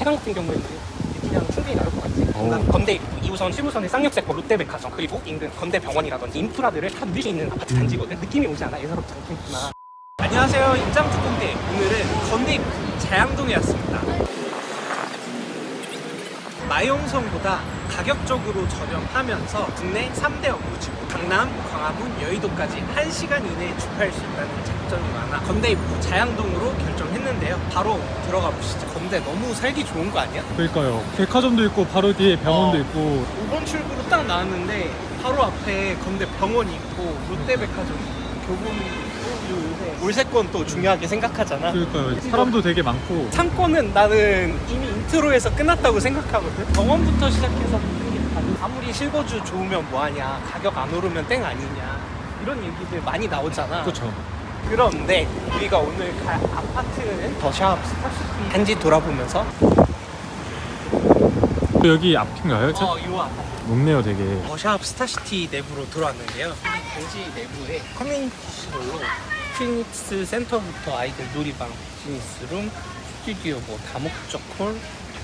차량 같은 경우에는 기량 충분히 나올 것 같지. 오. 난 건대 2호선, 7호선의 쌍역세권 롯데백화점 그리고 인근 건대병원이라든지 인프라들을 다 누릴 수 있는 아파트 단지거든. 느낌이 오지 않아? 예사롭지 않겠지만. 안녕하세요. 임장특 공대. 오늘은 건대 입구 자양동에 왔습니다. 마용성보다 가격적으로 저렴하면서 국내 3대 업무지구 강남, 광화문, 여의도까지 1시간 이내에 주파할 수 있다는 장점이 많아 건대 입구 자양동으로 결정했는데 요 바로 들어가 보시죠 건대 너무 살기 좋은 거 아니야? 그러니까요. 백화점도 있고 바로 뒤에 병원도 어. 있고 5번 출구로 딱 나왔는데 바로 앞에 건대 병원이 있고 롯데백화점이 있고 교보문이 있고 그리고 요새 월세권 또 중요하게 생각하잖아 그러니까요. 사람도 되게 많고 상권은 나는 이미 인트로에서 끝났다고 생각하거든. 병원부터 시작해서 모든 게 다. 아무리 실거주 좋으면 뭐하냐, 가격 안 오르면 땡 아니냐 이런 얘기들 많이 나오잖아. 그렇죠. 그런데 우리가 오늘 갈 아파트는 더샵 스타시티 단지 돌아보면서 여기 앞인가요? 어, 요 아파트 높네요, 되게. 더샵 스타시티 내부로 들어왔는데요. 이 단지 내부에 커뮤니티실로 피닉스 센터부터 아이들 놀이방, 비즈니스룸, 스튜디오, 뭐 다목적 홀,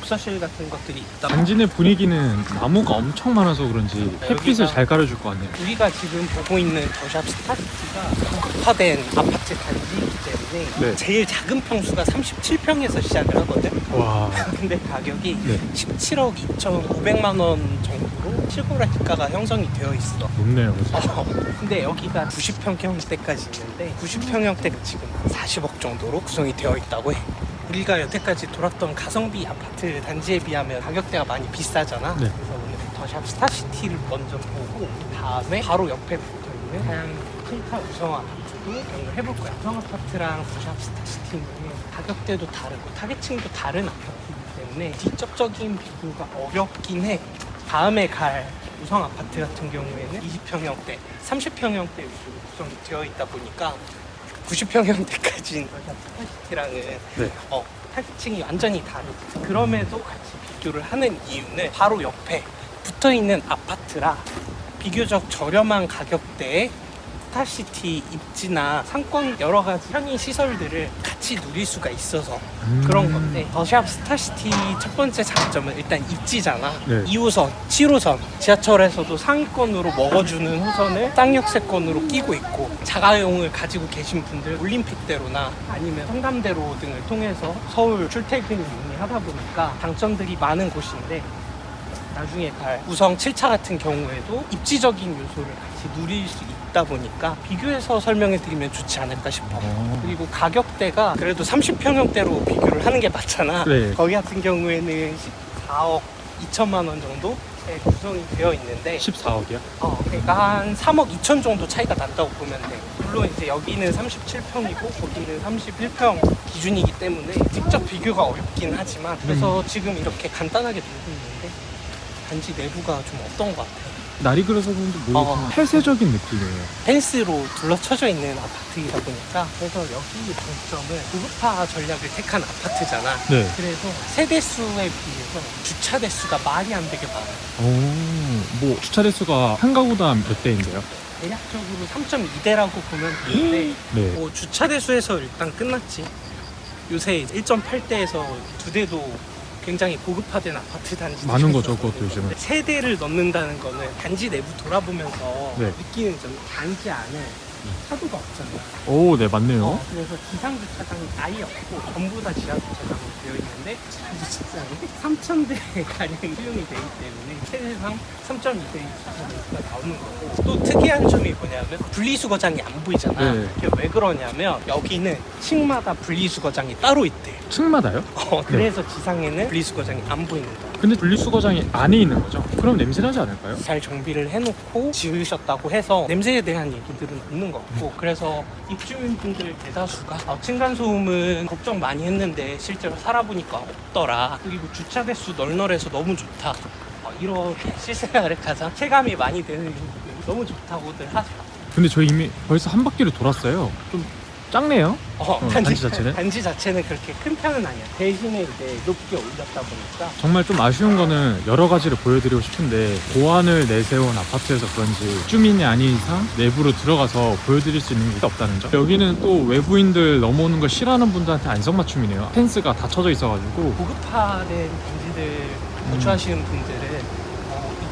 독서실 같은 것들이 있다. 단지 내 분위기는 나무가 엄청 많아서 그런지 햇빛을 여기가- 잘 가려줄 것 같네요. 우리가 지금 보고 있는 더샵 스타시티가 고급화된 아파트 단지이기 때문에 네. 제일 작은 평수가 37평에서 시작을 하거든. 와. 근데 가격이 네. 17억 2,500만 원 정도로 실거래 가가 형성이 되어 있어. 높네요, 그죠? 어, 근데 여기가 90평형대까지 있는데 90평형대가 지금 40억 정도로 구성이 되어 있다고 해. 우리가 여태까지 돌았던 가성비 아파트 단지에 비하면 가격대가 많이 비싸잖아. 네. 그래서 오늘 더샵 스타시티를 먼저 보고 다음에 바로 옆에 붙어 있는 하얀 킬타 우성 아파트도 경험을 해볼 거야. 우성 아파트랑 더샵 스타시티는 가격대도 다르고 타겟층도 다른 아파트이기 때문에 직접적인 비교가 어렵긴 해. 다음에 갈 우성 아파트 같은 경우에는 20평형대, 30평형대 위주로 구성이 되어 있다 보니까 90평형대까지는 스타시티랑은 네. 어, 타겟층이 완전히 다르고 그럼에도 같이 비교를 하는 이유는 바로 옆에 붙어 있는 아파트라 비교적 저렴한 가격대에 스타시티 입지나 상권 여러 가지 편의 시설들을 같이 누릴 수가 있어서 음. 그런 건데 더샵 스타시티 첫 번째 장점은 일단 입지잖아 네. 2호선, 7호선 지하철에서도 상위권으로 먹어주는 호선을 쌍역세권으로 끼고 있고 자가용을 가지고 계신 분들 올림픽대로나 아니면 성담대로 등을 통해서 서울 출퇴근을 많이 하다 보니까 장점들이 많은 곳인데 나중에 갈 우성 7차 같은 경우에도 입지적인 요소를 같이 누릴 수 있 다 보니까 비교해서 설명해 드리면 좋지 않을까 싶어. 어. 그리고 가격대가 그래도 30평형대로 비교를 하는 게 맞잖아. 네. 거기 같은 경우에는 14억 2천만 원 정도 에 구성이 되어 있는데 14억이요? 어, 그러니까 한 3억 2천 정도 차이가 난다고 보면 돼. 물론 이제 여기는 37평이고 거기는 31평 기준이기 때문에 직접 비교가 어렵긴 하지만 그래서 지금 이렇게 간단하게 들고 있는데 단지 내부가 좀 어떤 것 같아요? 날이 그래서 그런지 모르겠지만 어. 폐쇄적인 느낌이에요. 펜스로 둘러쳐져 있는 아파트이다 보니까 그래서 여기 장점은 고급화 전략을 택한 아파트잖아. 네. 그래서 세대 수에 비해서 주차 대수가 말이 안 되게 많아요. 오, 뭐 주차 대수가 한 가구당 몇 대인데요? 대략적으로 3.2대라고 보면 되는데 네. 뭐 주차 대수에서 일단 끝났지. 요새 1.8대에서 두 대도 굉장히 고급화된 아파트 단지 많은 거죠, 그것도 요즘은. 세대를 넣는다는 거는 단지 내부 돌아보면서 네. 느끼는 점 단지 안에 차도가 없잖아요. 오, 네, 맞네요. 어, 그래서 기상 주차장이 아예 없고 전부 다 지하 주차장으로 되어 있는데 주차장이 3,000대 가량 수용이 되기 때문에 세대상 3.2대 주차장수가 나오는 거고 또 특이한 점이 뭐냐면 분리수거장이 안 보이잖아. 네. 그게 왜 그러냐면 여기는 층마다 분리수거장이 따로 있대. 층마다요? 어, 그래서 지상에는 분리수거장이 안 보이는 거야. 근데 분리수거장이 안에 있는 거죠? 그럼 냄새 나지 않을까요? 잘 정비를 해놓고 지으셨다고 해서 냄새에 대한 얘기들은 없는 것 같고 그래서 입주민분들 대다수가 어, 층간소음은 걱정 많이 했는데 실제로 살아보니까 없더라 그리고 주차 대수 널널해서 너무 좋다 어, 이렇게 실생활에 가장 체감이 많이 되는 너무 좋다고들 하죠 근데 저희 이미 벌써 한 바퀴를 돌았어요. 좀 작네요. 어, 어, 단지 자체는? 단지 자체는 그렇게 큰 편은 아니야. 대신에 이제 높게 올렸다 보니까 정말 좀 아쉬운 거는 여러 가지를 보여드리고 싶은데 고안을 내세운 아파트여서 그런지 주민이 아닌 이상 내부로 들어가서 보여드릴 수 있는 게 없다는 점. 여기는 또 외부인들 넘어오는 걸 싫어하는 분들한테 안성맞춤이네요. 펜스가 다 쳐져 있어가지고 고급화된 단지들 거주하시는 분들은 어,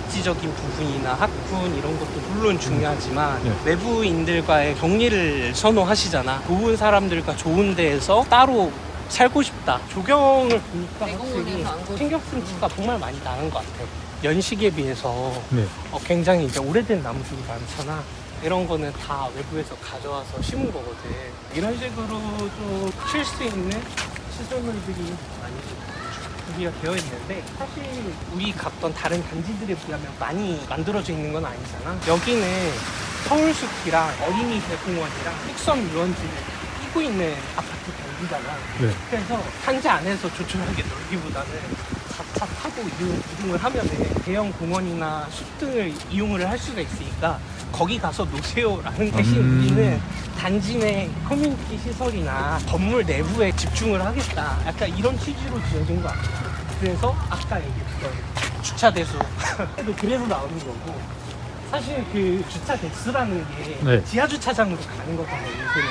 입지적인 부분이나 학군 이런 것도 물론 중요하지만 네. 외부인들과의 격리를 선호하시잖아. 좋은 사람들과 좋은 데에서 따로 살고 싶다. 조경을 보니까 확실히. 신경 쓴 티가 정말 많이 나는 것 같아. 연식에 비해서 네. 어, 굉장히 이제 오래된 나무들이 많잖아. 이런 거는 다 외부에서 가져와서 심은 거거든. 이런 식으로 좀 쉴 수 있는 시설물들이 많이 구비가 되어 있는데 사실 우리 갔던 다른 단지들에 비하면 많이 만들어져 있는 건 아니잖아. 여기는 서울숲이랑 어린이 대공원이랑 흑섬 유원지를 끼고 있는 아파트 단지잖아. 네. 그래서 단지 안에서 조촐하게 놀기보다는 자차 타고 이동, 이동을 하면은 대형 공원이나 숲 등을 이용을 할 수가 있으니까 거기 가서 노세요라는 대신 음. 우리는 단지 내 커뮤니티 시설이나 건물 내부에 집중을 하겠다. 약간 이런 취지로 지어진 것 같아요. 그래서 아까 얘기했던 주차 대수 도 그래서 나오는 거고 사실 그 주차 대수라는 게 네. 지하 주차장으로 가는 거잖아요.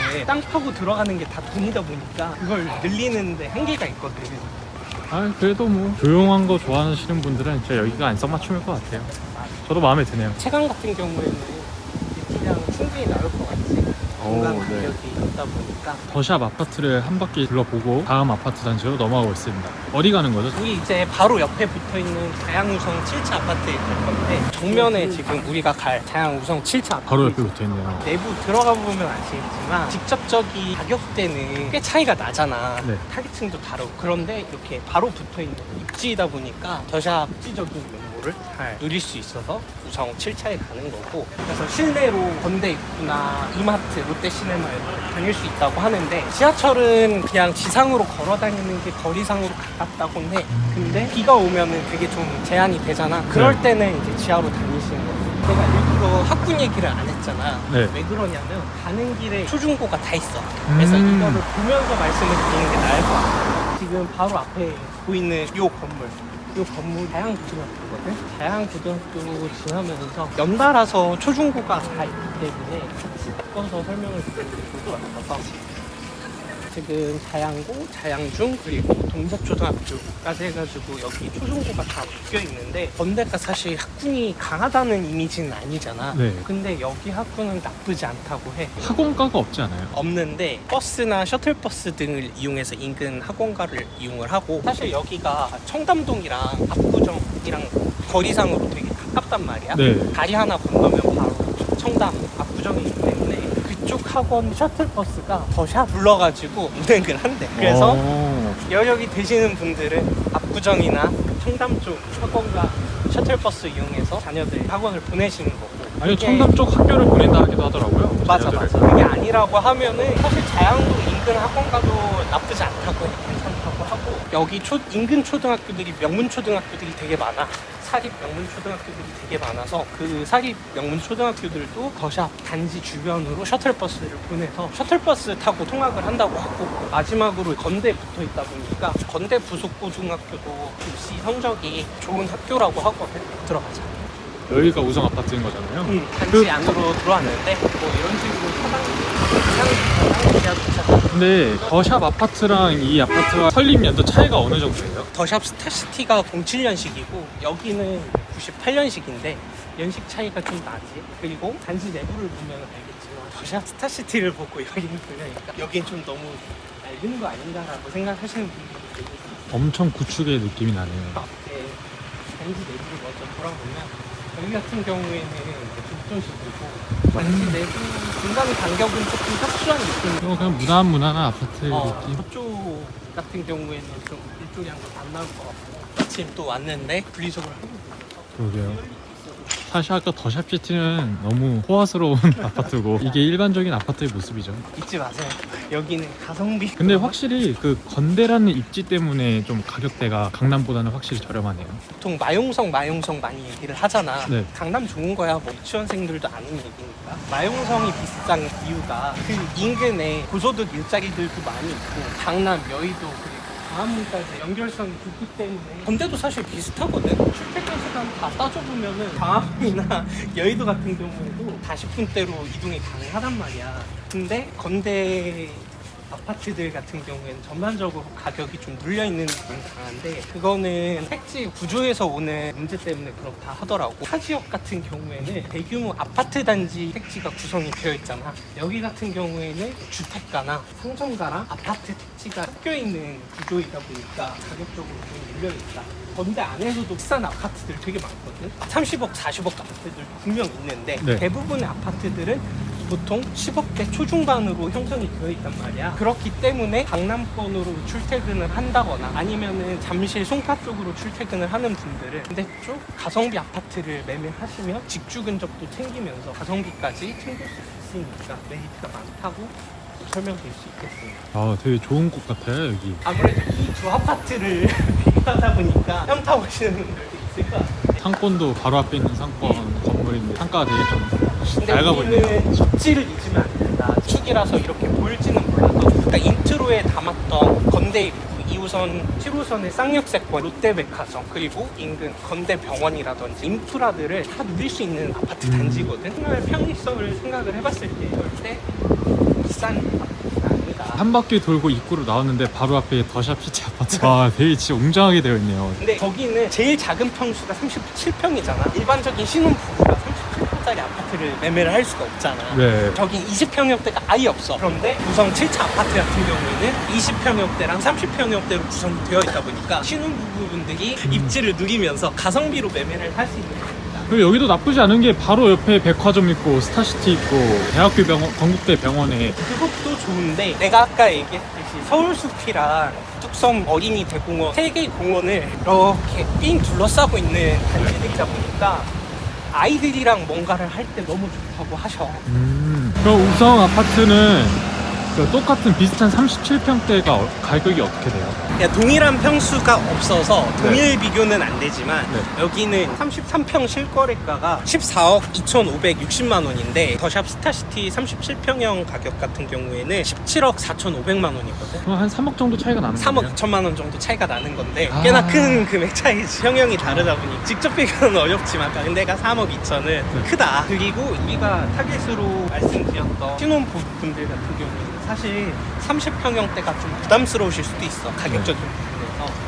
요즘에 땅 파고 들어가는 게 다 돈이다 보니까 그걸 늘리는데 한계가 있거든. 아 그래도 뭐 조용한 거 좋아하시는 분들은 진짜 여기가 안성맞춤일 것 같아요. 저도 마음에 드네요. 체감 같은 경우에는 충분히 나올 것 같지. 공간 오, 네. 가격이 있다 보니까 더샵 아파트를 한 바퀴 둘러보고 다음 아파트 단지로 넘어가고 있습니다. 어디 가는 거죠? 우리 이제 바로 옆에 붙어 있는 자양우성 7차 아파트에 갈 건데 정면에 지금 우리가 갈 자양우성 7차 아파트 바로 옆에 붙어 있네요. 내부 들어가 보면 아시겠지만 직접적인 가격대는 꽤 차이가 나잖아. 네. 타깃층도 다르고 그런데 이렇게 바로 붙어 있는 입지이다 보니까 더샵 입지적인 면 모를 잘 누릴 수 있어서 우성 7차에 가는 거고 그래서 실내로 건대 입구나 이마트, 롯데시네마에 다닐 수 있다고 하는데 지하철은 그냥 지상으로 걸어 다니는 게 거리상으로 가깝다고 해. 근데 비가 오면은 그게 좀 제한이 되잖아. 그럴 네. 때는 이제 지하로 다니시는 거고. 내가 일부러 학군 얘기를 안 했잖아. 네. 왜 그러냐면 가는 길에 초중고가 다 있어. 그래서 음. 이거를 보면서 말씀을 드리는 게 나을 것 같아요. 지금 바로 앞에 보이는 이 건물. 이 건물 다양고등학교거든. 다양고등학교 지나면서 연달아서 초중고가 다 있기 때문에 바꿔서 설명을 드리는 게 좋을 것 같아서 지금 자양고, 자양중 그리고 동작초등학교까지 해가지고 여기 초중고가 다 묶여 있는데 건대가 사실 학군이 강하다는 이미지는 아니잖아. 네. 근데 여기 학군은 나쁘지 않다고 해. 학원가가 없지 않아요? 없는데 버스나 셔틀버스 등을 이용해서 인근 학원가를 이용을 하고 사실 여기가 청담동이랑 압구정이랑 거리상으로 되게 가깝단 말이야. 네. 다리 하나 건너면 바로 청담 압구정이기 때문에 그쪽 학원 셔틀버스가 더샵 불러가지고 운행을 한대. 그래서 어, 여력이 되시는 분들은 압구정이나 청담 쪽 학원가 셔틀버스 이용해서 자녀들 학원을 보내시는 거고 아니 그게- 청담 쪽 학교를 보낸다 하기도 하더라고요. 맞아 자녀들을. 맞아 그게 아니라고 하면은 사실 자양도 인근 학원가도 나쁘지 않다고 해 괜찮다고 하고 여기 초, 인근 초등학교들이 명문 초등학교들이 되게 많아 사립 명문 초등학교들이 되게 많아서 그 사립 명문 초등학교들도 더샵 단지 주변으로 셔틀버스를 보내서 셔틀버스 타고 통학을 한다고 하고 마지막으로 건대 붙어 있다 보니까 건대 부속고등학교도 입시 성적이 좋은 학교라고 하거든 들어가자 여기가 우성 아파트인 거잖아요. 응, 단지 그- 안으로 들어왔는데 뭐 이런 식으로 주차장 근데 더샵 아파트랑 이 아파트와 설립 연도 차이가 어느 정도예요? 더샵 스타시티가 07년식이고 여기는 98년식인데 연식 차이가 좀 나지 그리고 단지 내부를 보면 알겠지만 더샵 스타시티를 보고 여기는 그러니까 여긴 좀 너무 낡은 거 아닌가라고 생각하시는 되게 있어요 엄청 구축의 느낌이 나네요. 네, 단지 내부를 먼저 돌아보면 여기 같은 경우에는 이제 독조식이고 단지 내부 중간 간격은 조금 협소한 느낌 이거 그냥 무난 무난한 아파트 어, 느낌. 저쪽 같은 경우에는 좀 일조량도 안 나올 것 같고 마침 또 왔는데 분리수거를 하고 있어서 그러게요. 사실 아까 더샵 시티는 너무 호화스러운 아파트고 이게 일반적인 아파트의 모습이죠. 잊지 마세요. 여기는 가성비. 근데 확실히 그 건대라는 입지 때문에 좀 가격대가 강남보다는 확실히 저렴하네요. 보통 마용성 마용성 많이 얘기를 하잖아. 네. 강남 좋은 거야. 뭐 유치원생들도 아는 얘기니까. 마용성이 비싼 이유가 그 인근에 고소득 일자리들도 많이 있고 강남, 여의도 그리고 광화문까지 연결성이 좋기 때문에 건대도 사실 비슷하거든. 출퇴근 시간 다 따져보면은 광화문이나 여의도 같은 경우에도 40분대로 이동이 가능하단 말이야. 근데 건대 아파트들 같은 경우에는 전반적으로 가격이 좀 눌려 있는 부분이 강한데 그거는 택지 구조에서 오는 문제 때문에 그렇다 하더라고. 타 지역 같은 경우에는 대규모 아파트 단지 택지가 구성이 되어 있잖아. 여기 같은 경우에는 주택가나 상점가랑 아파트 택지가 섞여 있는 구조이다 보니까 가격적으로 좀 눌려 있다. 건대 안에서도 비싼 아파트들 되게 많거든. 30억, 40억 아파트들도 분명 있는데 네. 대부분의 아파트들은 보통 10억대 초중반으로 형성이 되어 있단 말이야. 그렇기 때문에 강남권으로 출퇴근을 한다거나 아니면은 잠실 송파 쪽으로 출퇴근을 하는 분들은 근데 쪽 가성비 아파트를 매매하시면 직주 근접도 챙기면서 가성비까지 챙길 수 있으니까 메리트가 많다고 설명드릴 수 있겠습니다. 아 되게 좋은 곳 같아요 여기. 아무래도 이 두 아파트를 비교하다 보니까 현타 오시는 분들도 있을 것 같아요. 상권도 바로 앞에 있는 상권 건물인데 상가가 되게 좀 근데. 우리는 입지를 잊으면 안 된다. 축이라서 이렇게 보일지는 몰라도 그러니까 인트로에 담았던 건대 입구 2호선, 7호선의 쌍역세권, 롯데백화점 그리고 인근 건대병원이라든지 인프라들을 다 누릴 수 있는 아파트 음. 단지거든. 생활 편의성을 생각을 해봤을 때 절대 비싼 아파트가 아니다. 한 바퀴 돌고 입구로 나왔는데 바로 앞에 더샵 시티 아파트. 와 되게 진짜 웅장하게 되어 있네요. 근데 거기는 제일 작은 평수가 37평이잖아. 일반적인 신혼부부가 37평짜리 아파트를 매매를 할 수가 없잖아. 네. 저기 20평형대가 아예 없어. 그런데 구성 7차 아파트 같은 경우에는 20평형대랑 30평형대로 구성되어 있다 보니까 신혼부부분들이 입지를 누리면서 가성비로 매매를 할 수 있는 겁니다. 그리고 여기도 나쁘지 않은 게 바로 옆에 백화점 있고 스타시티 있고 대학교 병원, 건국대 병원에 그것도 좋은데 내가 아까 얘기했듯이 서울숲이랑 뚝섬 어린이 대공원 세 개의 공원을 이렇게 삥 둘러싸고 있는 단지들이다 보니까 아이들이랑 뭔가를 할 때 너무 좋다고 하셔. 음. 그럼 우성 아파트는 그 똑같은 비슷한 37평대가 가격이 어떻게 돼요? 야, 동일한 평수가 없어서 동일 비교는 안 되지만 네. 여기는 33평 실거래가가 14억 2,560만 원인데 더샵 스타시티 37평형 가격 같은 경우에는 17억 4,500만 원이거든. 그럼 한 3억 정도 차이가 나는 3억 거예요? 2천만 원 정도 차이가 나는 건데 아. 꽤나 큰 금액 차이지 형형이 다르다 보니 직접 비교는 어렵지만 근데가 3억 2천은 네. 크다 그리고 우리가 타겟으로 말씀드렸던 신혼부부분들 같은 경우에는 사실 30평형대가 좀 부담스러우실 수도 있어 부분에서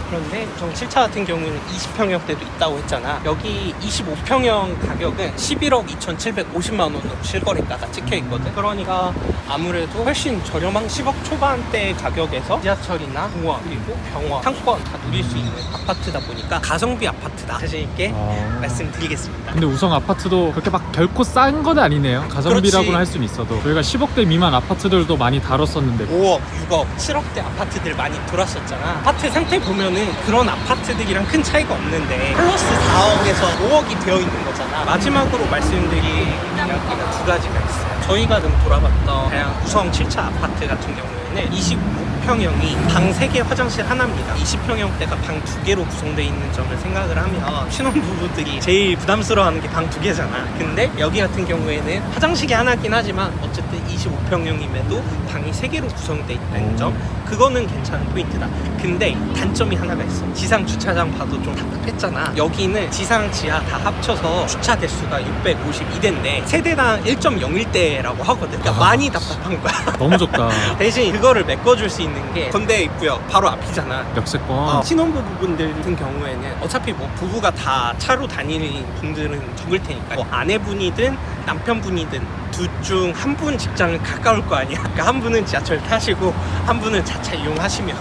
그런데 저 7차 같은 경우는 20평형대도 있다고 했잖아 여기 25평형 가격은 11억 2,750만 원으로 실거래가가 찍혀 있거든 그러니까 아무래도 훨씬 저렴한 10억 초반대 가격에서 지하철이나 공원 그리고 병원 상권 다 누릴 수 있는 아파트다 보니까 가성비 아파트다 자신 있게 아. 말씀드리겠습니다 근데 우성 아파트도 그렇게 막 결코 싼 건 아니네요. 가성비라고는. 할 수는 있어도 저희가 10억대 미만 아파트들도 많이 다뤘었는데 5억, 6억, 7억대 아파트들 많이 돌았었잖아. 아파트 상태 보면 은 그런 아파트들이랑 큰 차이가 없는데 플러스 4억에서 5억이 되어 있는 거잖아. 마지막으로 말씀드릴 이야기가 두 가지가 있어요. 저희가 좀 돌아봤던 그냥 우성 7차 아파트 같은 경우에는 25 평형이 방 3개 화장실 하나입니다. 20평형대가 방 2개로 구성되어 있는 점을 생각을 하면 신혼부부들이 제일 부담스러워하는 게 방 2개잖아. 근데 여기 같은 경우에는 화장실이 하나긴 하지만 어쨌든 25평형임에도 방이 3개로 구성되어 있다는 점 그거는 괜찮은 포인트다. 근데 단점이 하나가 있어. 지상 주차장 봐도 좀 답답했잖아. 여기는 지상 지하 다 합쳐서 주차 대수가 652대인데 세대당 1.01대라고 하거든. 그러니까 아. 많이 답답한 거야. 너무 적다. 대신 그거를 메꿔줄 수 있는 게 건대 있고요. 바로 앞이잖아. 역세권. 어, 신혼부부분들 같은 경우에는 어차피 뭐 부부가 다 차로 다니는 분들은 적을 테니까 뭐 아내분이든 남편분이든 둘 중 한 분 직장은 가까울 거 아니야. 그러니까 한 분은 지하철 타시고 한 분은 자차 이용하시면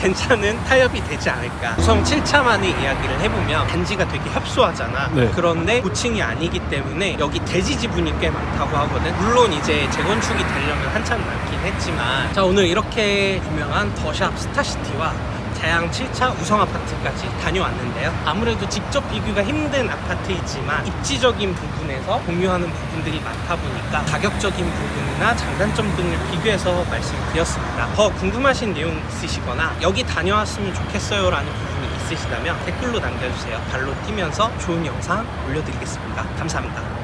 괜찮은 타협이 되지 않을까. 우선 7차만의 이야기를 해보면 단지가 되게 협소하잖아. 네. 그런데 고층이 아니기 때문에 여기 대지 지분이 꽤 많다고 하거든. 물론 이제 재건축이 되려면 한참 남긴 했지만 자 오늘 이렇게 유명한 더샵 스타시티와 자양 7차 우성 아파트까지 다녀왔는데요. 아무래도 직접 비교가 힘든 아파트이지만 입지적인 부분에서 공유하는 부분들이 많다 보니까 가격적인 부분이나 장단점 등을 비교해서 말씀드렸습니다. 더 궁금하신 내용 있으시거나 여기 다녀왔으면 좋겠어요 라는 부분이 있으시다면 댓글로 남겨주세요. 발로 뛰면서 좋은 영상 올려드리겠습니다. 감사합니다.